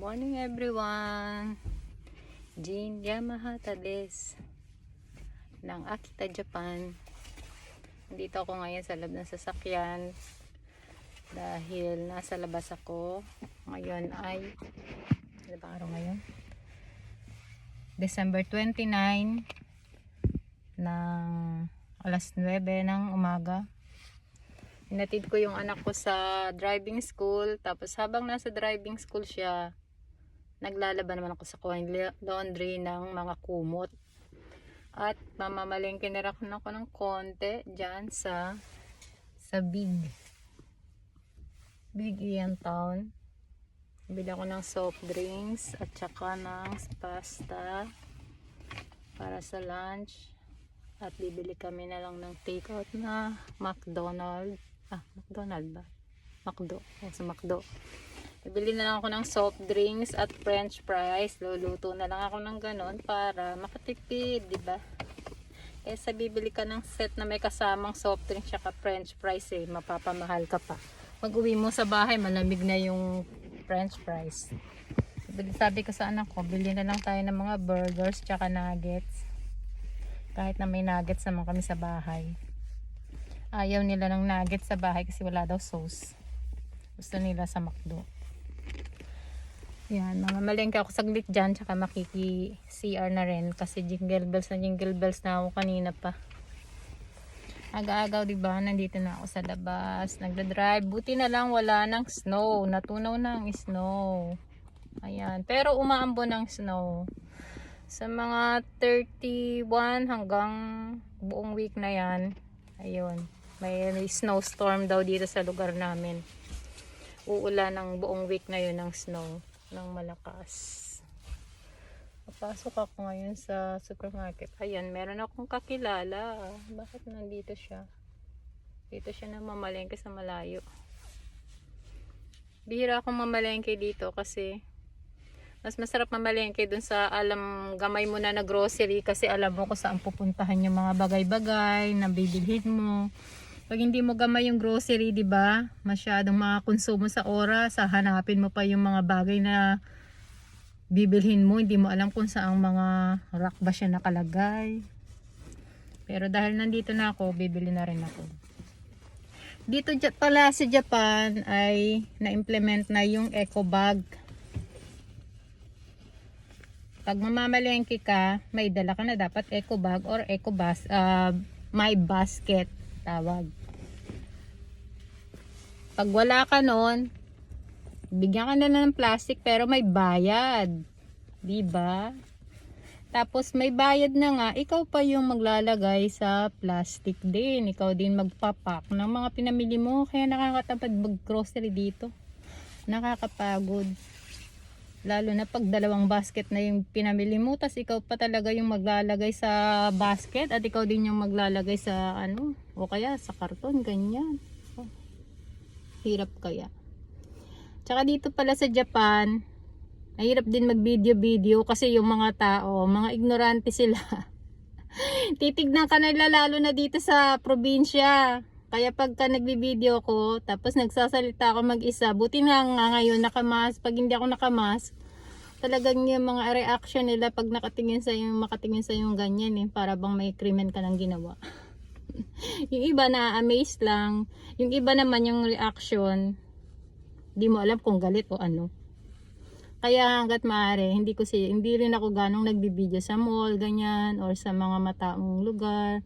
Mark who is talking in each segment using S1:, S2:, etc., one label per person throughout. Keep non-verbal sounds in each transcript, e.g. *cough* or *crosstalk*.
S1: morning everyone! Jin Yamahata des ng Akita Japan. Dito ako ngayon sa loob ng sasakyan dahil nasa labas ako. Ngayon ay ano ba araw ngayon? December 29 ng alas 9 ng umaga. Inatid ko yung anak ko sa driving school. Tapos habang nasa driving school siya, naglalaba naman ako sa coin laundry ng mga kumot. At mamamalengke na ako ng konti dyan sa sa Big. Big Ian Town. Bili ako ng soft drinks at saka ng pasta para sa lunch. At bibili kami na lang ng takeout na McDonald's. Ah, McDonald ba? McDo. O, sa McDo. Bibili na lang ako ng soft drinks at french fries. Luluto na lang ako ng ganon para makatipid, di ba? Kesa bibili ka ng set na may kasamang soft drinks at french fries eh. Mapapamahal ka pa. Pag uwi mo sa bahay, malamig na yung french fries. Bili- Sabi ko sa anak ko, bili na lang tayo ng mga burgers tsaka nuggets. Kahit na may nuggets naman kami sa bahay. Ayaw nila ng nuggets sa bahay kasi wala daw sauce. Gusto nila sa McDo. Yan, mga malengke ako saglit dyan, tsaka makiki CR na rin kasi jingle bells na jingle bells na ako kanina pa. Aga-agaw, di ba? Nandito na ako sa labas. Nagda-drive. Buti na lang wala ng snow. Natunaw na ang snow. Ayan. Pero umaambo ng snow. Sa mga 31 hanggang buong week na yan. Ayun. May snowstorm daw dito sa lugar namin. Uulan ng buong week na yun ng snow. Ng malakas. Papasok ako ngayon sa supermarket. Ayan, meron akong kakilala. Bakit nandito siya? Dito siya na mamalengke sa malayo. Bihira akong mamalengke dito kasi mas masarap mamalengke dun sa alam gamay mo na na grocery kasi alam mo kung saan pupuntahan yung mga bagay-bagay na bibilhin mo. Pag hindi mo gamay yung grocery, di ba? Masyadong makakonsumo sa oras, hanapin mo pa yung mga bagay na bibilhin mo, hindi mo alam kung saang mga rack ba siya nakalagay. Pero dahil nandito na ako, bibili na rin ako. Dito pala sa Japan ay na-implement na yung eco bag. Pag mamamalengke ka, may dala ka na dapat eco bag or eco bas, uh, my basket tawag. Pag wala ka nun, bigyan ka na ng plastic pero may bayad. ba? Tapos may bayad na nga, ikaw pa yung maglalagay sa plastic din. Ikaw din magpapak ng mga pinamili mo. Kaya nakakatamad mag-grocery dito. Nakakapagod. Lalo na pag dalawang basket na yung pinamili mo, tas ikaw pa talaga yung maglalagay sa basket at ikaw din yung maglalagay sa ano, o kaya sa karton, ganyan. Hirap kaya. Tsaka dito pala sa Japan, mahirap din mag-video-video kasi yung mga tao, mga ignorante sila. *laughs* Titignan ka nila lalo na dito sa probinsya. Kaya pagka nagbi-video ko, tapos nagsasalita ako mag-isa, buti nga nga ngayon nakamas, pag hindi ako nakamas, talagang yung mga reaction nila pag nakatingin sa yung makatingin sa yung ganyan eh, para bang may krimen ka nang ginawa. *laughs* *laughs* yung iba na amaze lang, yung iba naman yung reaction, di mo alam kung galit o ano. Kaya hanggat maaari, hindi ko si hindi rin ako ganong nagbibideo sa mall, ganyan, or sa mga mataong lugar.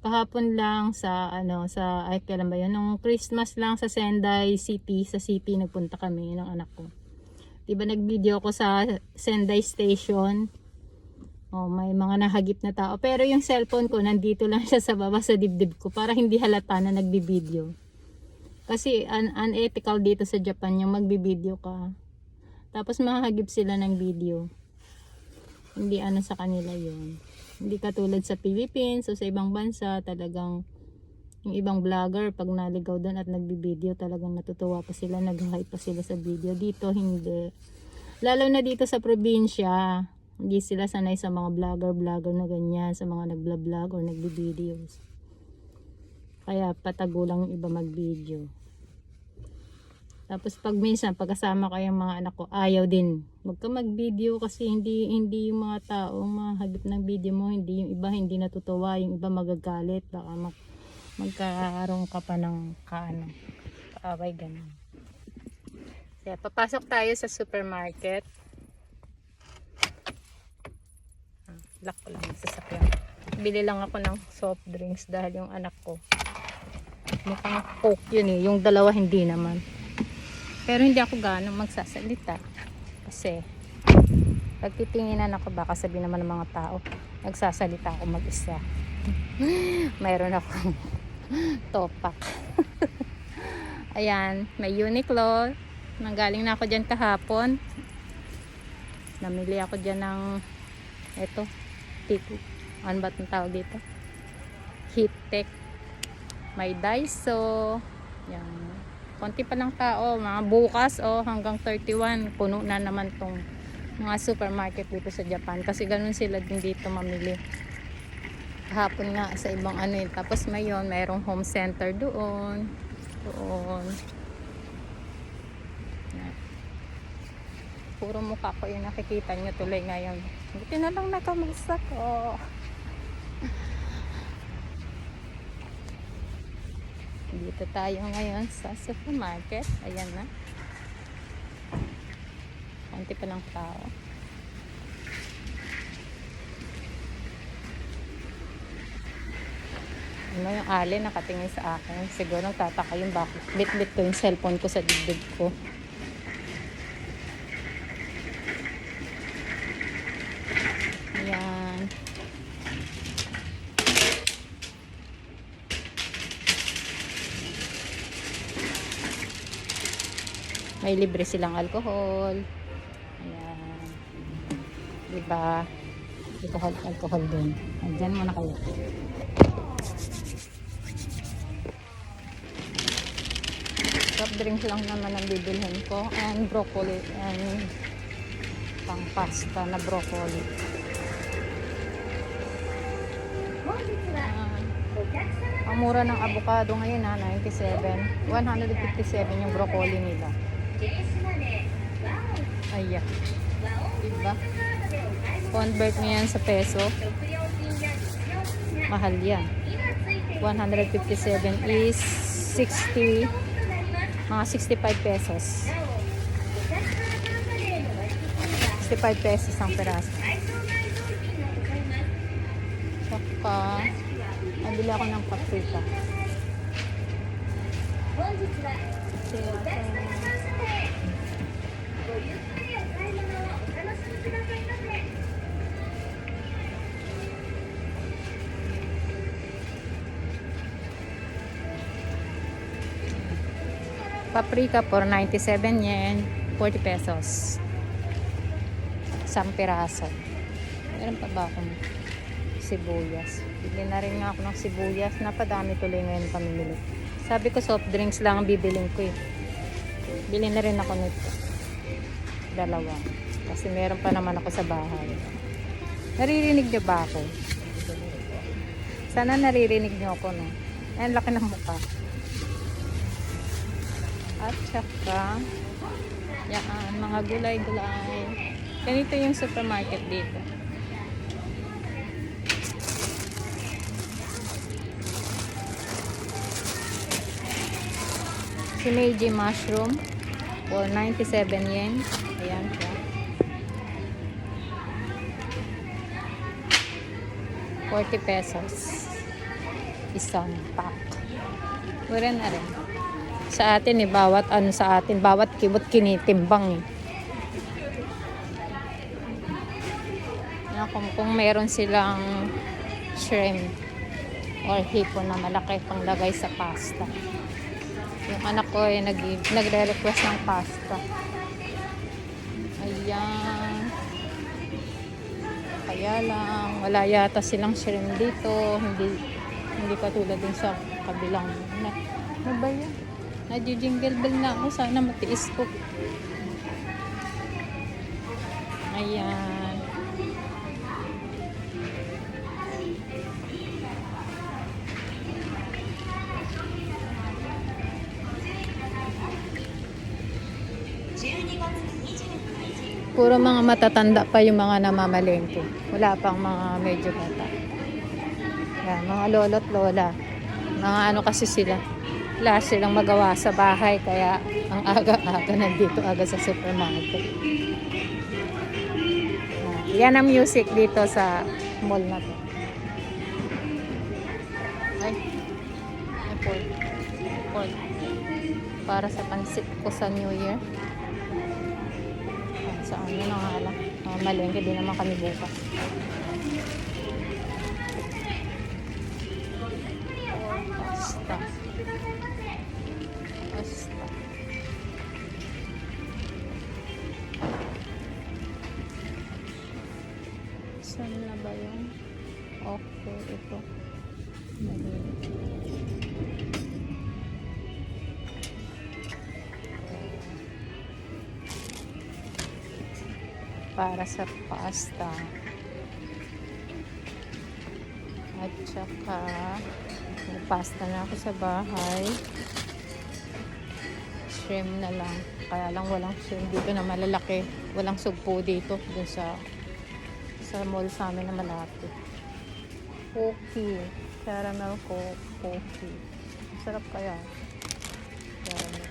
S1: Kahapon lang sa ano sa ay kailan ba 'yun nung Christmas lang sa Sendai City sa city nagpunta kami ng anak ko. 'Di ba nag-video ko sa Sendai Station? Oh, may mga nahagip na tao. Pero yung cellphone ko nandito lang siya sa baba sa dibdib ko para hindi halata na nagbi-video. Kasi un- unethical dito sa Japan yung magbi-video ka. Tapos mahagip sila ng video. Hindi ano sa kanila yun. Hindi katulad sa Philippines o sa ibang bansa, talagang yung ibang vlogger pag naligaw doon at nagbibideo talagang natutuwa pa sila, nag-hype pa sila sa video. Dito hindi. Lalo na dito sa probinsya, hindi sila sanay sa mga vlogger-vlogger na ganyan, sa mga nagblog-vlog or nagbi-videos. Kaya patago lang iba mag-video. Tapos pag minsan pagkasama ko yung mga anak ko, ayaw din. Huwag ka mag-video kasi hindi hindi yung mga taong mahagip ng video mo, hindi yung iba hindi natutuwa, yung iba magagalit, baka mag magkaroon ka pa ng kaano, kaaway ganun. Kaya papasok tayo sa supermarket. Ah, Lock ko lang yung sasakyan. Bili lang ako ng soft drinks dahil yung anak ko mukhang coke yun eh. Yung dalawa hindi naman. Pero hindi ako ganong magsasalita. Kasi, pag titinginan ako, baka sabi naman ng mga tao, nagsasalita ako mag-isa. *laughs* Mayroon akong *laughs* topak. *laughs* Ayan, may Uniqlo. Nanggaling na ako dyan kahapon. Namili ako dyan ng eto, tiko. Ano ba itong tawag dito? Tech. May Daiso. Yan. Konti pa lang tao. Mga bukas o oh, hanggang 31. Puno na naman tong mga supermarket dito sa Japan. Kasi ganun sila din dito mamili. Kahapon nga sa ibang ano yun. Tapos mayon mayroong home center doon. Doon. Puro mukha ko yung nakikita nyo tuloy ngayon. Buti na lang nakamusta ko. Dito tayo ngayon sa supermarket. Ayan na. Konti pa lang tao. Ano yung ali nakatingin sa akin. Siguro tataka yung bakit. Bit-bit ko yung cellphone ko sa dibdib ko. Ayan. May libre silang alcohol. Ayan. Diba? Alcohol, alcohol din. Andyan muna kayo. Soft drinks lang naman ang bibilhin ko. And broccoli. And pang pasta na broccoli. Ayan. Ang mura ng avocado ngayon ha, 97. 157 yung broccoli nila. Ayan. Diba? Convert mo yan sa peso. Mahal yan. 157 is 60 mga 65 pesos. 65 pesos ang peraso. Saka, nabili ako ng paprika. Paprika for 97 yen, 40 pesos. Isang piraso. Meron pa ba akong sibuyas? Bili na rin ako ng sibuyas. Napadami tuloy ngayon pamimili. Sabi ko soft drinks lang ang bibiling ko eh. Bili na rin ako nito. Dalawa. Kasi meron pa naman ako sa bahay. Naririnig niyo ba ako? Sana naririnig niyo ako no. Ayan, laki ng mukha. At saka, yan, mga gulay-gulay. Ganito yung supermarket dito. Si Meiji Mushroom for 97 yen. Ayan siya. 40 pesos. Isang pack. Mura na rin sa atin eh, bawat ano sa atin, bawat kibot kinitimbang eh. Yan, kung, kung meron silang shrimp or hipon na malaki pang lagay sa pasta. Yung anak ko ay nag, nagre-request ng pasta. Ayan. Kaya lang, wala yata silang shrimp dito. Hindi, hindi katulad din sa kabilang. Ano ba yan? Nagji-jingle bell na ako. Sana matiis ko. Ayan. Puro mga matatanda pa yung mga namamalengke. Wala pang mga medyo bata. Yan, mga lolo't lola. Mga ano kasi sila. Wala silang magawa sa bahay kaya ang aga-aga nandito aga sa supermarket. Yan ang music dito sa mall na to. Ay. Pork. Para sa pansit ko sa New Year. Ah, Sa ano na nga. Uh, malengke din naman kami bukas. Pasta. Para sa pasta. At saka, may pasta na ako sa bahay. Shrimp na lang. Kaya lang walang shrimp dito na malalaki. Walang sugpo dito. Dun sa sa mall sa amin na malapit. Cookie. Caramel co cookie. Sarap kaya. Caramel.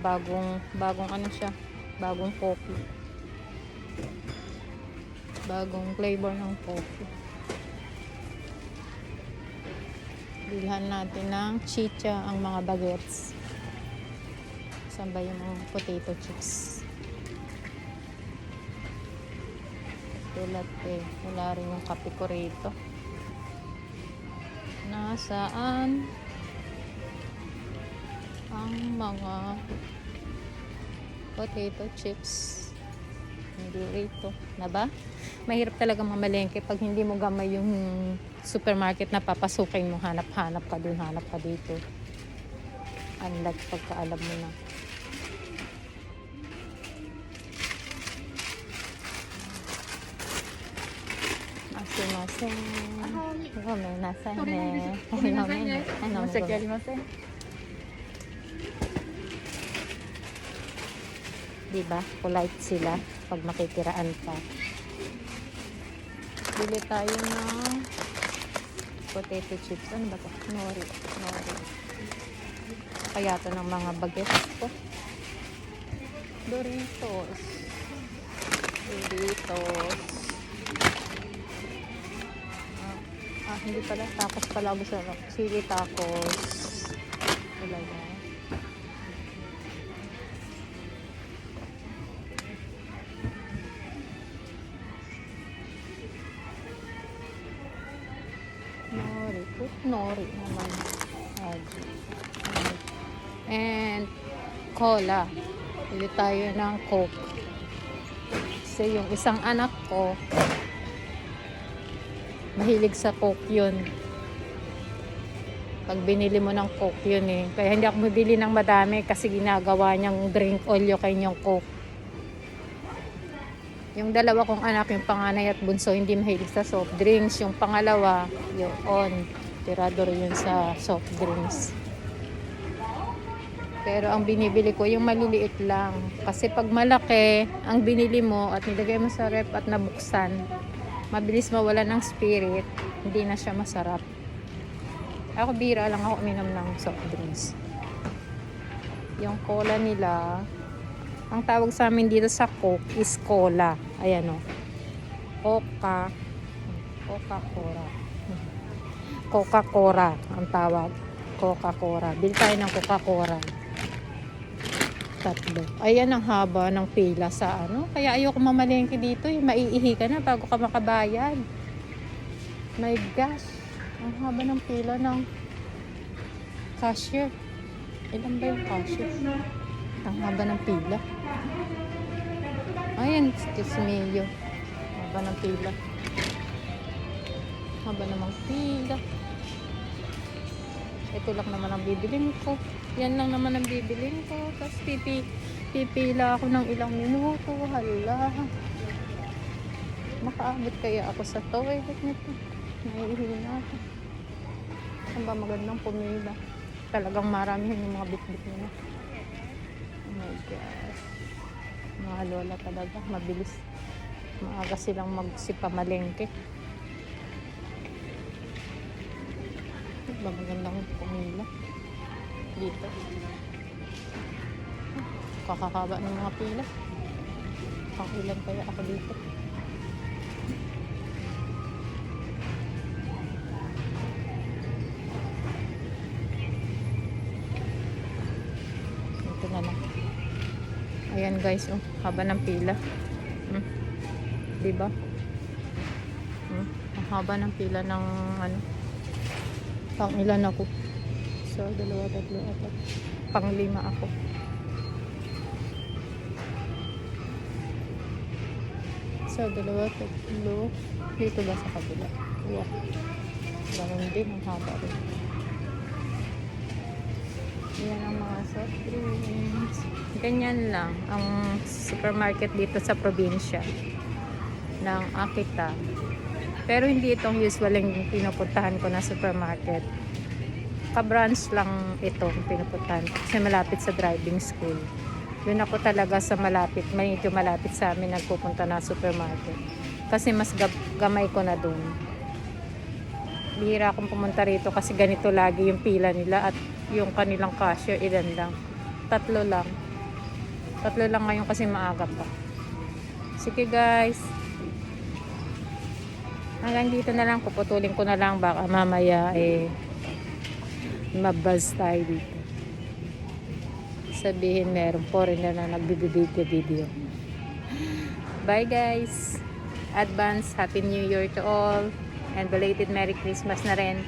S1: Bagong, bagong ano siya. Bagong coffee. Bagong flavor ng coffee. Bilhan natin ng chicha ang mga bagets. Saan ba yung potato chips? Tulad eh. Wala rin yung kape ko rito. Nasaan ang mga potato chips nandito na ba? Mahirap talaga mamalengke pag hindi mo gamay yung supermarket na papasukin mo, hanap-hanap ka dun, hanap ka dito. Unlike pagkaalam mo na. Sumasen.
S2: Gome nasan ne. Gome nasan ne. Ano? 'di
S1: ba? Polite sila pag makitiraan ka. Bili tayo ng potato chips. Ano ba 'to? Nori. Nori. Kaya 'to ng mga bagets ko. Doritos. Doritos. Ah, ah hindi pala. Tapos pala gusto ng chili tacos. Wala. And cola. Bili tayo ng coke. Kasi yung isang anak ko, mahilig sa coke yun. Pag binili mo ng coke yun eh. Kaya hindi ako mabili ng madami kasi ginagawa niyang drink olyo kay niyang coke. Yung dalawa kong anak, yung panganay at bunso, hindi mahilig sa soft drinks. Yung pangalawa, yun, tirador yun sa soft drinks. Pero ang binibili ko, yung maliliit lang. Kasi pag malaki, ang binili mo at nilagay mo sa rep at nabuksan, mabilis mawala ng spirit, hindi na siya masarap. Ako bira lang ako uminom ng soft drinks. Yung cola nila, ang tawag sa amin dito sa Coke is cola. Ayan o. Coca. Coca-Cola. Coca-Cola ang tawag. Coca-Cola. Bili tayo ng Coca-Cola. Tatlo. Ayan ang haba ng pila sa ano. Kaya ayoko mamalengke dito. Yung maiihi ka na bago ka makabayad. My gosh. Ang haba ng pila ng cashier. Ilan ba yung cashier? Ang haba ng pila. Ayan, excuse me. Yo. Haba ng pila. Haba namang pila. Ito lang naman ang bibilin ko. Yan lang naman ang bibilin ko. Tapos pipi, pipila ako ng ilang minuto. Hala. Makaabot kaya ako sa toilet nito. Naiihi na ako. Saan ba magandang pumila? Talagang maramihan yung mga bitbit nila. Oh my gosh. Mga lola talaga, mabilis. Maaga silang magsipamalengke. Ba magandang pumila dito. Kakakaba ng mga pila. Pang ilan kaya ako dito? Ito na lang. Ayan guys, oh, haba ng pila. Hmm. Di ba? Hmm. Ang haba ng pila ng ano. Pang ilan ako? So, dalawa, tatlo, apat. Pang ako. So, dalawa, tatlo. Dito ba sa kabila? Wow. Ganun din, ang haba rin. Yan ang mga soft drinks. Ganyan lang ang supermarket dito sa probinsya ng Akita. Pero hindi itong usual yung pinupuntahan ko na supermarket. Ka-branch lang itong pinupuntahan kasi malapit sa driving school. Doon ako talaga sa malapit, medyo malapit sa amin nagpupunta na supermarket. Kasi mas gamay ko na doon. Bihira akong pumunta rito kasi ganito lagi yung pila nila at yung kanilang cashier ilan lang. Tatlo lang. Tatlo lang ngayon kasi maaga pa. Sige guys. Hanggang dito na lang. Puputulin ko na lang. Baka mamaya eh mabuzz tayo dito. Sabihin meron foreigner na nagbibideo-video. Bye guys. Advance Happy New Year to all. And belated Merry Christmas na rin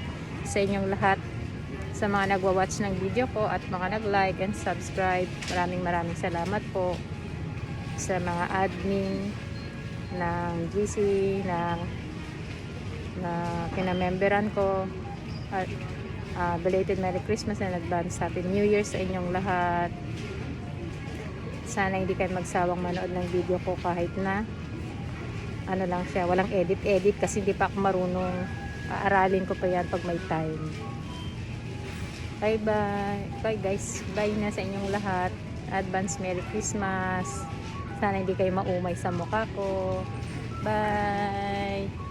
S1: sa inyong lahat sa mga nagwa-watch ng video ko at mga nag-like and subscribe. Maraming maraming salamat po sa mga admin ng GC, ng na kinamemberan ko. At ah, belated Merry Christmas and advance Happy New Year sa inyong lahat. Sana hindi kayo magsawang manood ng video ko kahit na ano lang siya, walang edit-edit kasi hindi pa ako marunong aaralin ko pa yan pag may time. Bye bye. Bye guys. Bye na sa inyong lahat. Advance Merry Christmas. Sana hindi kayo maumay sa mukha ko. Bye.